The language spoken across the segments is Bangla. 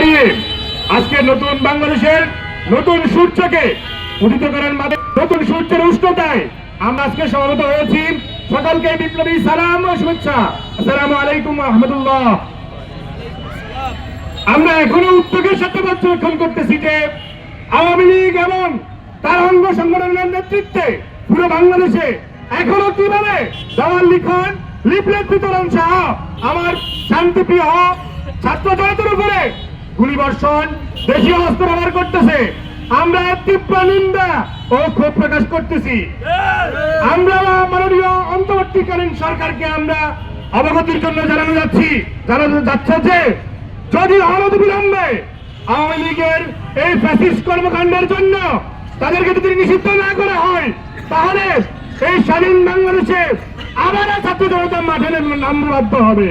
দাঁড়িয়ে আজকে নতুন বাংলাদেশের নতুন সূর্যকে উদিত করার মাধ্যমে নতুন সূর্যের উষ্ণতায় আমরা আজকে সমবেত হয়েছি। সকলকে বিপ্লবী সালাম ও শুভেচ্ছা। আসসালামু আলাইকুম রহমতুল্লাহ। আমরা এখনও উদ্যোগের সাথে পর্যবেক্ষণ করতেছি যে আওয়ামী লীগ এবং তার অঙ্গ সংগঠনের নেতৃত্বে পুরো বাংলাদেশে এখনও কীভাবে দেওয়াল লিখন লিফলেট বিতরণ সহ আমার শান্তিপ্রিয় ছাত্র জনতার উপরে গুলিবর্ষণ দেশীয় অস্ত্র ব্যবহার করতেছে। আমরা তীব্র নিন্দা ও ক্ষোভ প্রকাশ করতেছি। আমরা মাননীয় অন্তর্বর্তীকালীন সরকারকে আমরা অবগতির জন্য জানানো যাচ্ছি। জানানো যাচ্ছে যে, যদি অনতি বিলম্বে আওয়ামী লীগের এই ফ্যাসিস্ট কর্মকাণ্ডের জন্য তাদেরকে যদি নিষিদ্ধ না করা হয়, তাহলে এই স্বাধীন বাংলাদেশে আবার ছাত্র জনতা মাঠে নামতে বাধ্য হবে।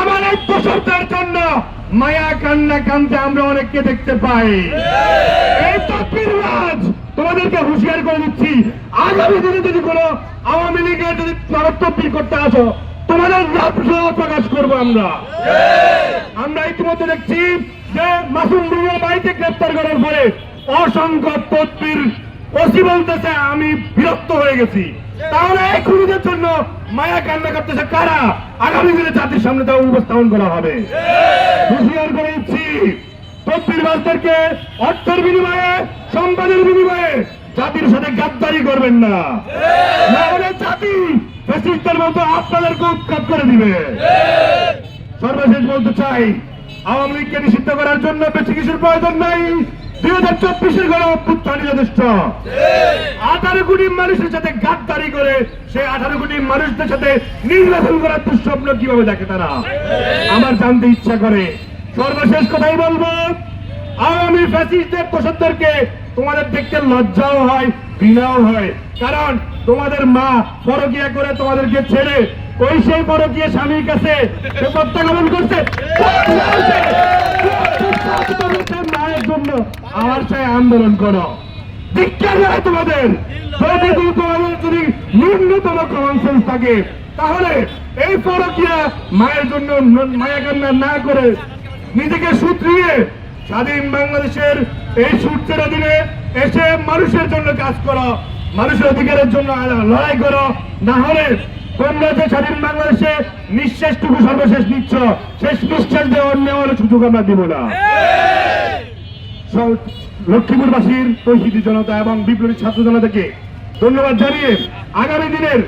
আমার এক সপ্তাহের জন্য মায়া কান্না কান্দে আমরা অনেককে দেখতে পাই। এই তকবিরবাজ তোমাদেরকে হুঁশিয়ার করে দিচ্ছি। আগামী দিনে যদি কোনো আওয়ামী লীগের যদি তারা তকবির করতে আসো তোমাদের সহ প্রকাশ করব আমরা। আমরা ইতিমধ্যে দেখছি যে মাসুম বাড়িতে গ্রেপ্তার করার পরে অসংখ্য তদবির ওসি বলতেছে, আমি বিরক্ত হয়ে গেছি। তাহলে এই খুনিদের জন্য মায়া কান্না করতেছে কারা? আগামী দিনে জাতির সামনে তা উপস্থাপন করা হবে। হুঁশিয়ার করে দিচ্ছি তদবিরবাজদেরকে অর্থের বিনিময়ে, সম্পদের বিনিময়ে জাতির সাথে গাদ্দারি করবেন না। না হলে জাতি ফ্যাসিস্টের মতো আপনাদেরকে উৎখাত করে দিবে। সর্বশেষ বলতে চাই, আওয়ামী লীগকে নিষিদ্ধ করার জন্য বেশি কিছুর প্রয়োজন নাই। দুই হাজার চব্বিশের গণ অভ্যুত্থানই যথেষ্ট আঠারো কোটি মানুষের সাথে গাদ্দারি করে সেই আঠারো কোটি মানুষদের সাথে নির্বাচন করার দুঃস্বপ্ন কীভাবে দেখে তারা? আমার জানতে ইচ্ছা করে। সর্বশেষ কথাই বলব আওয়ামী ফ্যাসিস্টদের প্রসাদদেরকে তোমাদের দেখতে লজ্জাও হয় ঘৃণাও হয়। কারণ তোমাদের মা পরকিয়া করে তোমাদেরকে ছেড়ে ওই সেই পরকিয়া স্বামীর কাছে সে প্রত্যাগমন করছে। আমার চাই আন্দোলন করো। দীক্ষা দেয় তোমাদের। যদি তোমাদের যদি ন্যূনতম কমন সেন্স থাকে, তাহলে এই পরকিয়া মায়ের জন্য মায়া কান্না না করে নিজেকে সুত্রিয়ে স্বাধীন বাংলাদেশের এই সূর্যের অধীনে এসে মানুষের জন্য কাজ করো, মানুষের অধিকারের জন্য লড়াই করো। না হলে তোমরা যে স্বাধীন বাংলাদেশে নিঃশ্বাসটুকু সর্বশেষ নিচ্ছ শেষ নিঃশ্বাস দেওয়ার নেওয়ার সুযোগ আমরা দিব না। লক্ষ্মীপুরবাসীর তৈহিদি জনতা এবং বিপ্লবী ছাত্র জনতাকে ধন্যবাদ জানিয়ে আগামী দিনের